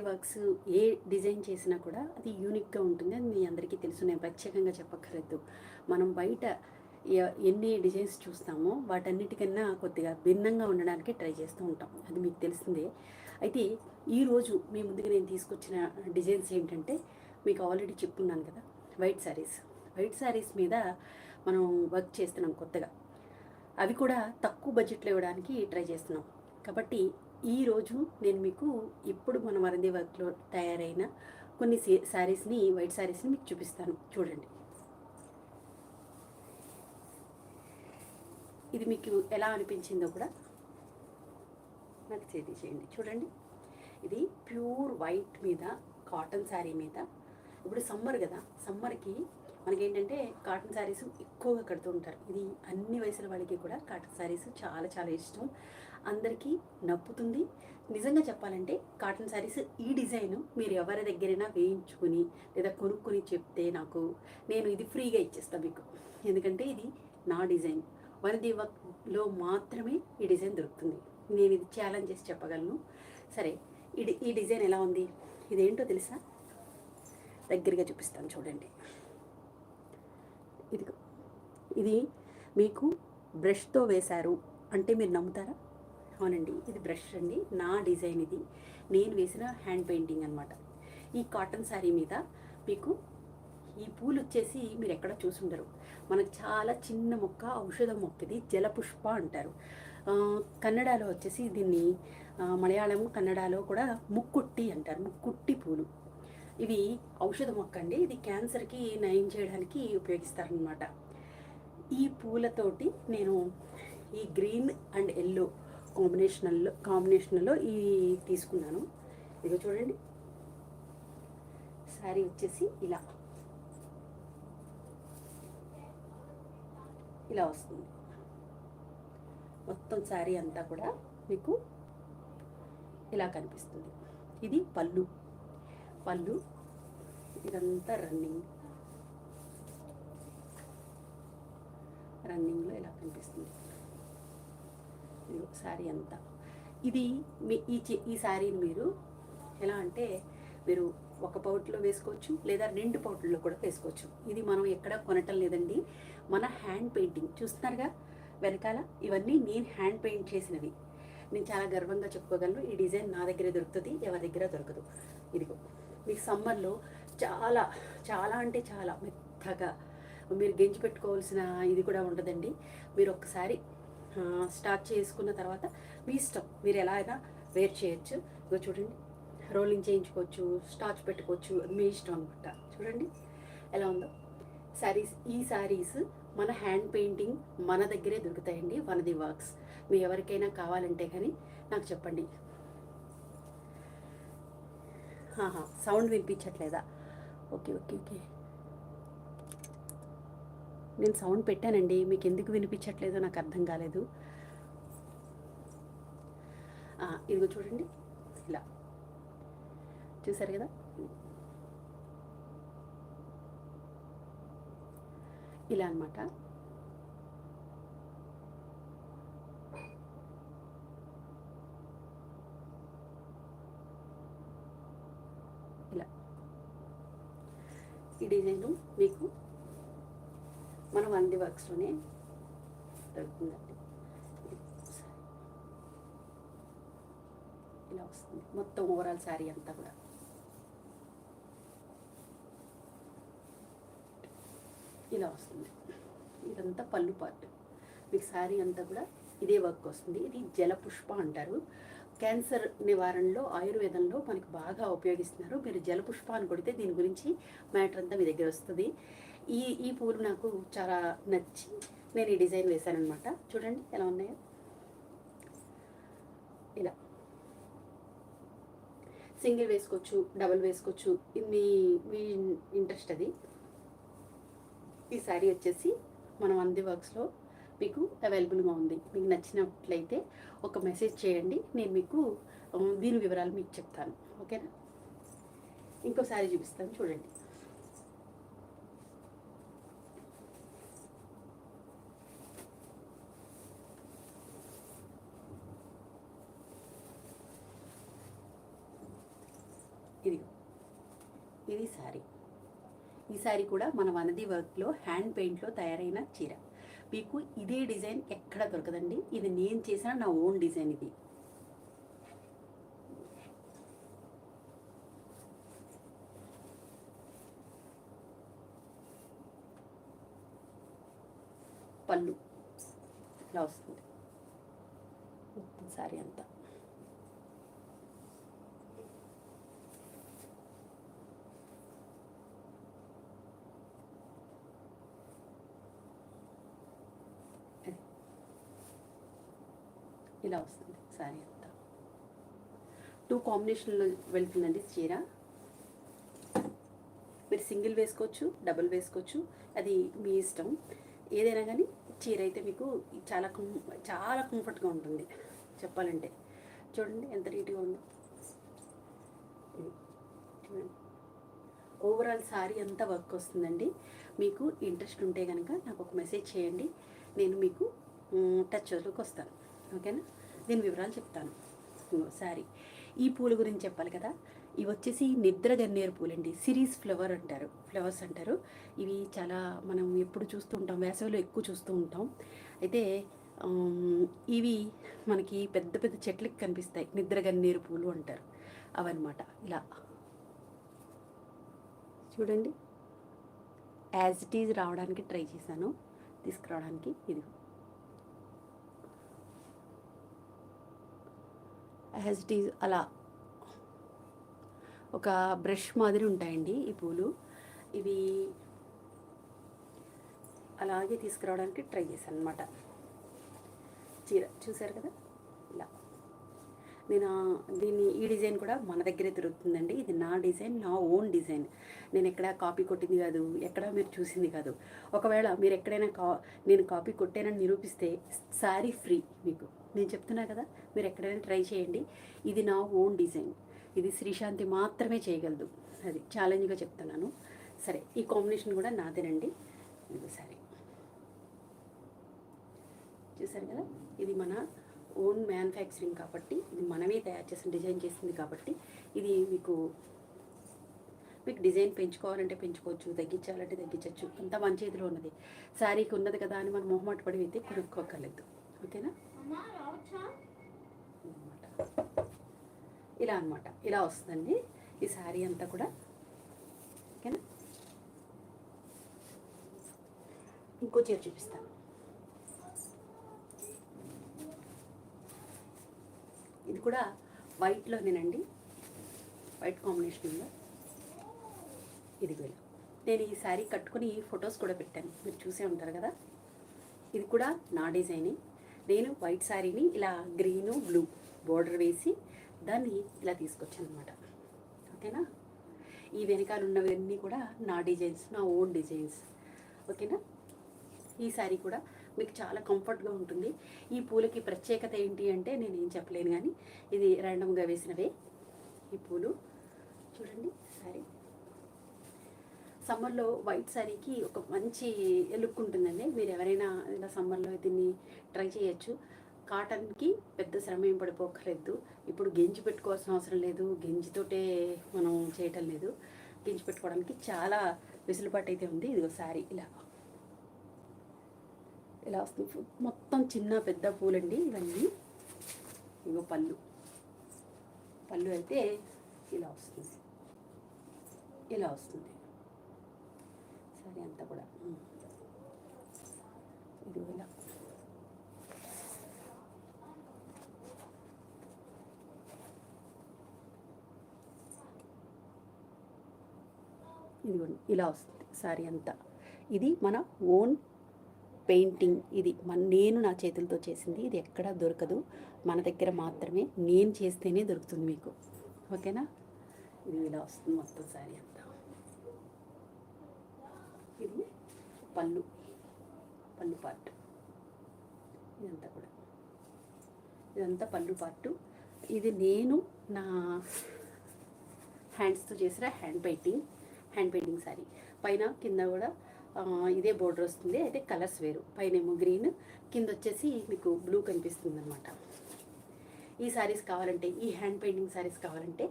వరంది works ఏ design చేసినా కూడా అది యూనిక్గా ఉంటుంది అది మీ అందరికీ తెలుసు. నేను ప్రత్యేకంగా చెప్పక్కర్లేదు. మనం బయట ఎన్ని డిజైన్స్ చూస్తామో వాటన్నిటికన్నా కొద్దిగా భిన్నంగా ఉండడానికి ట్రై చేస్తూ ఉంటాం. అది మీకు తెలిసిందే. అయితే ఈరోజు మీ ముందుకు నేను తీసుకొచ్చిన డిజైన్స్ ఏంటంటే మీకు ఆల్రెడీ చెప్పున్నాను కదా వైట్ శారీస్ వైట్ శారీస్ మీద మనం వర్క్ చేస్తున్నాం కొత్తగా. అవి కూడా తక్కువ బడ్జెట్లో ఇవ్వడానికి ట్రై చేస్తున్నాం. కాబట్టి ఈరోజు నేను మీకు ఇప్పుడు మన వరంది వర్క్లో తయారైన కొన్ని శారీస్ని వైట్ శారీస్ని మీకు చూపిస్తాను. చూడండి. ఇది మీకు ఎలా అనిపించిందో కూడా నాకు తెలియజేయండి. చూడండి. ఇది ప్యూర్ వైట్ మీద కాటన్ శారీ మీద. ఇప్పుడు సమ్మర్ కదా సమ్మర్కి మనకేంటంటే కాటన్ శారీస్ ఎక్కువగా కడుతూ ఉంటారు. ఇది అన్ని వయసుల వాళ్ళకి కూడా కాటన్ శారీస్ చాలా చాలా ఇష్టం. అందరికీ నప్పుతుంది. నిజంగా చెప్పాలంటే కాటన్ శారీస్ ఈ డిజైన్ మీరు ఎవరి దగ్గరైనా వేయించుకుని లేదా కొనుక్కొని చెప్తే నాకు నేను ఇది ఫ్రీగా ఇచ్చేస్తాను మీకు. ఎందుకంటే ఇది నా డిజైన్. వనదీవలో మాత్రమే ఈ డిజైన్ దొరుకుతుంది. నేను ఇది ఛాలెంజ్ చేసి చెప్పగలను. సరే ఈ డి- ఈ డిజైన్ ఎలా ఉంది? ఇదేంటో తెలుసా? దగ్గరగా చూపిస్తాను చూడండి. ఇది ఇది మీకు బ్రష్తో వేశారు అంటే మీరు నమ్ముతారా? అవునండి ఇది బ్రష్ అండి. నా డిజైన్ ఇది. నేను వేసిన హ్యాండ్ పెయింటింగ్ అనమాట ఈ కాటన్ శారీ మీద మీకు ఈ పూలు వచ్చేసి మీరు ఎక్కడ చూసుండరు. మనకు చాలా చిన్న మొక్క ఔషధ మొక్క ఇది జలపుష్ప అంటారు. కన్నడలో వచ్చేసి దీన్ని మలయాళం కన్నడలో కూడా ముక్కుట్టి అంటారు. ముక్కుట్టి పూలు. ఇది ఔషధ మొక్క అండి ఇది క్యాన్సర్కి నయం చేయడానికి ఉపయోగిస్తారనమాట ఈ పూలతోటి నేను ఈ గ్రీన్ అండ్ ఎల్లో కాంబినేషన్లో కాంబినేషన్లో ఈ తీసుకున్నాను. ఇదిగో చూడండి. శారీ వచ్చేసి ఇలా. ఇలా వస్తుంది. మొత్తం శారీ అంతా కూడా మీకు ఇలా కనిపిస్తుంది. ఇది పళ్ళు. పళ్ళు ఇదంతా రన్నింగ్ రన్నింగ్లో ఇలా కనిపిస్తుంది? ఇది శారీ అంతా. ఇది మీ ఈ ఈ శారీని మీరు ఎలా అంటే మీరు ఒక పౌట్లో వేసుకోవచ్చు లేదా రెండు పౌట్లలో కూడా వేసుకోవచ్చు. ఇది మనం ఎక్కడ కొనటం లేదండి. మన హ్యాండ్ పెయింటింగ్ చూస్తున్నారుగా? వెనకాల ఇవన్నీ నేను హ్యాండ్ పెయింట్ చేసినవి. నేను చాలా గర్వంగా చెప్పుకోగలను. ఈ డిజైన్ నా దగ్గరే దొరుకుతుంది ఎవరి దగ్గర దొరకదు. ఇదిగో మీకు సమ్మర్లో చాలా చాలా అంటే చాలా మెత్తగా. మీరు గెంజి పెట్టుకోవాల్సిన ఇది కూడా ఉండదండి. మీరు ఒక్కసారి స్టార్ట్ చేసుకున్న తర్వాత మీ ఇష్టం. మీరు ఎలా అయినా వేర్ చేయొచ్చు. ఇగో చూడండి. రోలింగ్ చేయించుకోవచ్చు స్టార్చ్ పెట్టుకోవచ్చు. అది మీ ఇష్టం అనమాట చూడండి. ఎలా ఉందో. శారీస్ ఈ శారీస్ మన హ్యాండ్ పెయింటింగ్ మన దగ్గరే దొరుకుతాయండి. వనది వర్క్స్. మీ ఎవరికైనా కావాలంటే కానీ నాకు చెప్పండి. సౌండ్ వినిపించట్లేదా? Okay okay okay. నేను సౌండ్ పెట్టానండి. మీకు ఎందుకు వినిపించట్లేదో నాకు అర్థం కాలేదు. ఇదిగో చూడండి. ఇలా. చూసారు కదా? ఇలా అన్నమాట. ఈ డిజైన్ మీకు మన వంది వర్క్స్లోనే దొరుకుతుందండి. ఇలా వస్తుంది. మొత్తం ఓవరాల్ శారీ అంతా కూడా. ఇలా వస్తుంది. ఇదంతా పళ్ళు పార్ట్ మీకు శారీ అంతా కూడా ఇదే వర్క్ వస్తుంది. ఇది జలపుష్ప అంటారు. క్యాన్సర్ నివారణలో ఆయుర్వేదంలో మనకు బాగా ఉపయోగిస్తున్నారు. మీరు జలపుష్పాన్ని కొడితే దీని గురించి మ్యాటర్ అంతా మీ దగ్గర వస్తుంది. ఈ ఈ పూలు నాకు చాలా నచ్చి నేను ఈ డిజైన్ వేశాను అనమాట చూడండి ఎలా ఉన్నాయో. ఇలా. సింగిల్ వేసుకోవచ్చు డబల్ వేసుకోవచ్చు. మీ మీ ఇంట్రెస్ట్ అది. ఈ శారీ వచ్చేసి మనం అంది వర్క్స్లో మీకు అవైలబుల్గా ఉంది. మీకు నచ్చినట్లయితే ఒక మెసేజ్ చేయండి. నేను మీకు దీని వివరాలు మీకు చెప్తాను. ఓకేనా? ఇంకోసారి చూపిస్తాను. చూడండి. ఇది ఇది శారీ ఈ శారీ కూడా మన వనది వర్క్లో హ్యాండ్ పెయింట్లో తయారైన చీర. మీకు ఇదే డిజైన్ ఎక్కడ దొరకదండి? ఇది నేను చేసిన నా ఓన్ డిజైన్ ఇది. పళ్ళు. ఇలా వస్తుంది. సారీ అంత అంతా అది. ఇలా వస్తుంది సారీ అంతా. టూ కాంబినేషన్లో వెళ్తుందండి చీర. మీరు సింగిల్ వేసుకోవచ్చు డబుల్ వేసుకోవచ్చు అది మీ ఇష్టం. ఏదైనా కానీ చీర అయితే మీకు చాలా కం చాలా కంఫర్ట్గా ఉంటుంది చెప్పాలంటే. చూడండి ఎంత నీట్గా ఉందో. ఓవరాల్ సారీ అంతా వర్క్ వస్తుందండి. మీకు ఇంట్రెస్ట్ ఉంటే కనుక నాకు ఒక మెసేజ్ చేయండి. నేను మీకు టచ్లోకి వస్తాను. ఓకేనా? దీని వివరాలు చెప్తాను. సారీ. ఈ పూల గురించి చెప్పాలి కదా? ఇవి వచ్చేసి నిద్ర గన్నేరు పూలండి. సిరీస్ ఫ్లవర్ అంటారు. ఫ్లవర్స్ అంటారు. ఇవి చాలా మనం ఎప్పుడు చూస్తూ ఉంటాం. వేసవిలో ఎక్కువ చూస్తూ ఉంటాం. అయితే ఇవి మనకి పెద్ద పెద్ద చెట్లకి కనిపిస్తాయి. నిద్ర గన్నేరు పూలు అంటారు. అవన్నమాట. ఇలా. చూడండి. యాజ్ ఇట్ ఈజ్ రావడానికి ట్రై చేశాను. తీసుకురావడానికి. ఇది యాజ్ ఇట్ ఈజ్ అలా ఒక బ్రష్ మాదిరి ఉంటాయండి ఈ పూలు. ఇవి అలాగే తీసుకురావడానికి ట్రై చేశాను అనమాట చీర చూసారు కదా? ఇలా. నేను దీన్ని ఈ డిజైన్ కూడా మన దగ్గరే దొరుకుతుందండి ఇది నా డిజైన్ నా ఓన్ డిజైన్. నేను ఎక్కడ కాపీ కొట్టింది కాదు ఎక్కడ మీరు చూసింది కాదు. ఒకవేళ మీరు ఎక్కడైనా కా నేను కాపీ కొట్టానని నిరూపిస్తే శారీ ఫ్రీ మీకు. నేను చెప్తున్నా కదా మీరు ఎక్కడైనా ట్రై చేయండి. ఇది నా ఓన్ డిజైన్. ఇది శ్రీశాంతి మాత్రమే చేయగలదు. అది ఛాలెంజ్గా చెప్తున్నాను. సరే ఈ కాంబినేషన్ కూడా నాదేనండి. ఇది సరే చూసారు కదా? ఇది మన ఓన్ మ్యానుఫ్యాక్చరింగ్ కాబట్టి ఇది మనమే తయారు చేసిన డిజైన్ చేసింది కాబట్టి ఇది మీకు మీకు డిజైన్ పెంచుకోవాలంటే పెంచుకోవచ్చు తగ్గించాలంటే తగ్గించవచ్చు అంతా మన చేతిలో ఉన్నది. శారీకి ఉన్నది కదా అని మనం మొహమాట పడి అయితే కొనుక్కోగలదు ఓకేనా? ఇలా అన్నమాట. ఇలా వస్తుందండి. ఈ శారీ అంతా కూడా. ఓకేనా? ఇంకో చీర చూపిస్తాను. ఇది కూడా వైట్లోనేనండి వైట్ కాంబినేషన్లో ఇది కూడా. నేను ఈ శారీ కట్టుకుని ఫొటోస్ కూడా పెట్టాను. మీరు చూసే ఉంటారు కదా. ఇది కూడా నా డిజైనే నేను వైట్ శారీని ఇలా గ్రీను బ్లూ బోర్డర్ వేసి దాన్ని ఇలా తీసుకొచ్చాను అనమాట ఓకేనా? ఈ వెనకాల ఉన్నవన్నీ కూడా నా డిజైన్స్ నా ఓన్ డిజైన్స్ ఓకేనా? ఈ శారీ కూడా మీకు చాలా కంఫర్ట్గా ఉంటుంది. ఈ పూలకి ప్రత్యేకత ఏంటి అంటే నేను ఏం చెప్పలేను కానీ ఇది ర్యాండమ్గా వేసినవే ఈ పూలు. చూడండి సారీ సమ్మర్లో వైట్ శారీకి ఒక మంచి లుక్ ఉంటుందండి. మీరు ఎవరైనా ఇలా సమ్మర్లో దీన్ని ట్రై చేయొచ్చు. కాటన్కి పెద్ద శ్రమ ఏం పడిపోకలేదు ఇప్పుడు గెంజి పెట్టుకోవాల్సిన అవసరం లేదు. గెంజితోటే మనం చేయటం లేదు. గెంజి పెట్టుకోవడానికి చాలా వెసులుబాటు అయితే ఉంది. ఒక శారీ ఇలా. ఇలా వస్తుంది. మొత్తం చిన్న పెద్ద పూలండి ఇవన్నీ. ఇగో పళ్ళు. పళ్ళు అయితే ఇలా వస్తుంది. ఇలా వస్తుంది. సరే అంతా కూడా. ఇది ఇలా. ఇదిగోండి ఇలా వస్తుంది. సారీ అంతా. ఇది మన ఓన్ పెయింటింగ్ ఇది మన నేను నా చేతులతో చేసింది. ఇది ఎక్కడా దొరకదు. మన దగ్గర మాత్రమే. నేను చేస్తేనే దొరుకుతుంది మీకు. ఓకేనా? ఇది ఇలా వస్తుంది మొత్తం సారీ అంతా. ఇది పళ్ళు. పళ్ళు పార్ట్. ఇదంతా కూడా. ఇదంతా పళ్ళు పార్ట్. ఇది నేను నా హ్యాండ్స్తో చేసిన hand painting. Hand painting sari పైన కింద కూడా ఇదే బోర్డర్ వస్తుంది. అయితే కలర్స్ వేరు. పైన ఏమో గ్రీన్ కింద వచ్చేసి మీకు బ్లూ కనిపిస్తుంది అనమాట ఈ శారీస్ కావాలంటే ఈ హ్యాండ్ పెయింటింగ్ శారీస్ కావాలంటే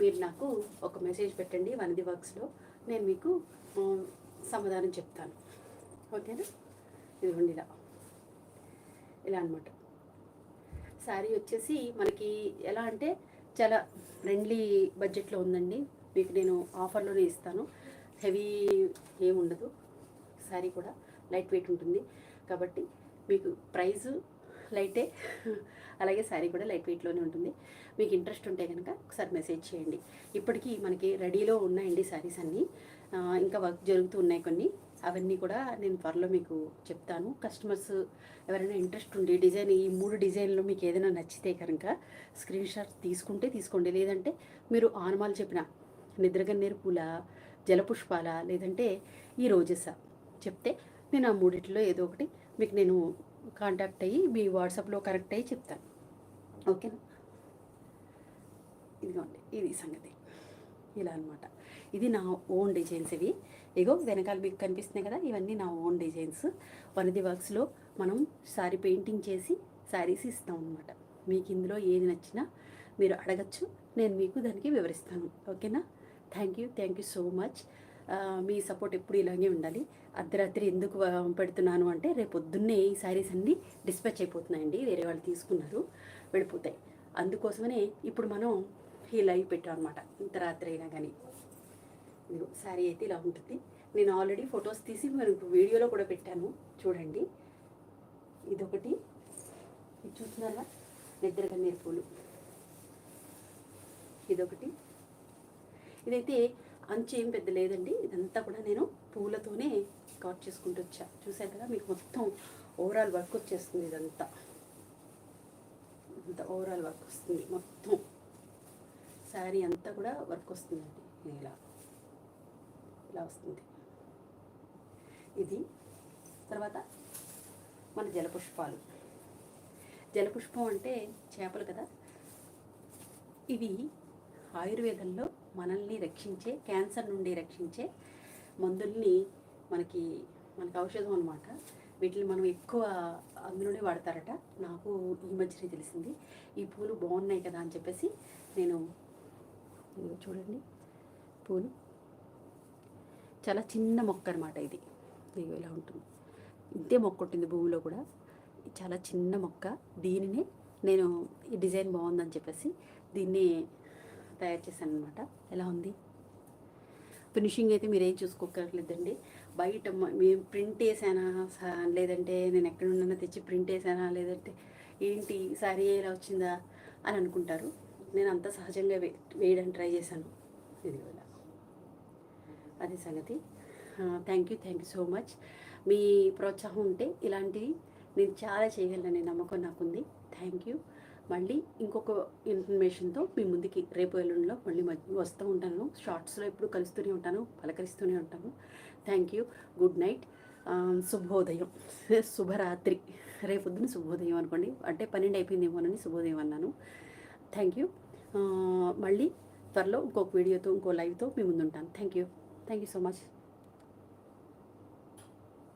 మీరు నాకు ఒక మెసేజ్ పెట్టండి వనది వర్క్స్లో నేను మీకు సమాధానం చెప్తాను. ఓకేనా? ఇదిగోండి ఇలా. ఇలా అనమాట శారీ వచ్చేసి మనకి ఎలా అంటే చాలా ఫ్రెండ్లీ బడ్జెట్లో ఉందండి. మీకు నేను ఆఫర్లోనే ఇస్తాను. హెవీ ఏముండదు శారీ కూడా లైట్ వెయిట్ ఉంటుంది. కాబట్టి మీకు ప్రైస్ లైటే అలాగే శారీ కూడా లైట్ వెయిట్లోనే ఉంటుంది. మీకు ఇంట్రెస్ట్ ఉంటే కనుక ఒకసారి మెసేజ్ చేయండి. ఇప్పటికీ మనకి రెడీలో ఉన్నాయండి శారీస్ అన్నీ. ఇంకా వర్క్ జరుగుతూ ఉన్నాయి కొన్ని. అవన్నీ కూడా నేను త్వరలో మీకు చెప్తాను. కస్టమర్స్ ఎవరైనా ఇంట్రెస్ట్ ఉండి డిజైన్ ఈ మూడు డిజైన్లు మీకు ఏదైనా నచ్చితే కనుక స్క్రీన్ షాట్ తీసుకుంటే తీసుకోండి. లేదంటే మీరు ఆనమాలు చెప్పిన నిద్రగన్నేరు పూల జలపుష్పాల లేదంటే ఈ రోజెసా చెప్తే నేను ఆ మూడిట్లో ఏదో ఒకటి మీకు నేను కాంటాక్ట్ అయ్యి మీ వాట్సాప్లో కరెక్ట్ అయ్యి చెప్తాను. ఓకేనా? ఇదిగోండి ఇది సంగతి. ఇలా అన్నమాట. ఇది నా ఓన్ డిజైన్స్ ఇవి. ఇగో వెనకాల మీకు కనిపిస్తున్నాయి కదా ఇవన్నీ నా ఓన్ డిజైన్స్ వనది వర్క్స్లో మనం శారీ పెయింటింగ్ చేసి శారీస్ ఇస్తాం అనమాట మీకు ఇందులో ఏది నచ్చినా మీరు అడగచ్చు నేను మీకు దానికి వివరిస్తాను. ఓకేనా? Thank you thank you so much me support ఎప్పుడు ఇలాగే ఉండాలి. అర్ధరాత్రి ఎందుకు పెడుతున్నాను అంటే రేపు పొద్దున్నే ఈ శారీస్ అన్నీ డిస్పాచ్ అయిపోతున్నాయండి. వేరే వాళ్ళు తీసుకున్నారు వెళ్ళిపోతాయి. అందుకోసమనే ఇప్పుడు మనం ఈ లైవ్ పెట్టాం అనమాట ఇంత రాత్రి అయినా కానీ. ఇదిగో శారీ అయితే ఇలా ఉంటుంది. నేను ఆల్రెడీ ఫొటోస్ తీసి మనకు వీడియోలో కూడా పెట్టాను. చూడండి. ఇదొకటి. ఇది చూస్తున్నారా? నిద్ర పూలు. ఇదొకటి. ఇదైతే అంచు ఏం పెద్ద లేదండి. ఇదంతా కూడా నేను పూలతోనే కవర్ చేసుకుంటూ వచ్చా. చూసారు కదా మీకు మొత్తం ఓవరాల్ వర్క్ వచ్చేస్తుంది ఇదంతా. ఇంత ఓవరాల్ వర్క్ వస్తుంది మొత్తం. శారీ అంతా కూడా వర్క్ వస్తుందండి. ఇలా ఇలా వస్తుంది. ఇది తర్వాత మన జలపుష్పాలు. జలపుష్పం అంటే చేపలు కదా. ఇవి ఆయుర్వేదంలో మనల్ని రక్షించే క్యాన్సర్ నుండి రక్షించే మందుల్ని మనకి మనకి ఔషధం అనమాట వీటిని మనం ఎక్కువ అందులోనే వాడతారట. నాకు ఈ మధ్యనే తెలిసింది. ఈ పూలు బాగున్నాయి కదా అని చెప్పేసి నేను చూడండి. పూలు. చాలా చిన్న మొక్క అనమాట ఇది. ఇలా ఉంటుంది. ఇంతే మొక్క ఉంటుంది భూమిలో కూడా. చాలా చిన్న మొక్క. దీనినే నేను ఈ డిజైన్ బాగుందని చెప్పేసి దీన్ని తయారు చేశాను అనమాట ఎలా ఉంది? ఫినిషింగ్ అయితే మీరు ఏం చూసుకోకర్లేదండి బయట మేము ప్రింట్ వేసానా లేదంటే నేను ఎక్కడ ఉన్నా తెచ్చి ప్రింట్ వేసానా లేదంటే ఏంటి సారీ ఎలా వచ్చిందా అని అనుకుంటారు. నేను అంత సహజంగా వే వేయడానికి ట్రై చేశాను. ఇది ఇలా అది సంగతి. Thank you thank you so much మీ ప్రోత్సాహం ఉంటే ఇలాంటివి నేను చాలా చేయగలననే నమ్మకం నాకుంది. థ్యాంక్ యూ మళ్ళీ ఇంకొక ఇన్ఫర్మేషన్తో మీ ముందుకి రేపు ఎల్లుండిలో మళ్ళీ మధ్య వస్తూ ఉంటాను. షార్ట్స్లో ఎప్పుడు కలుస్తూనే ఉంటాను పలకరిస్తూనే ఉంటాను. Thank you. Good night. శుభోదయం. శుభరాత్రి. రేపొద్దున శుభోదయం అనుకోండి. అంటే పన్నెండు అయిపోయిందేమోనని శుభోదయం అన్నాను. Thank you. మళ్ళీ త్వరలో ఇంకొక వీడియోతో ఇంకో లైవ్తో మీ ముందు ఉంటాను thank you. Thank you so much.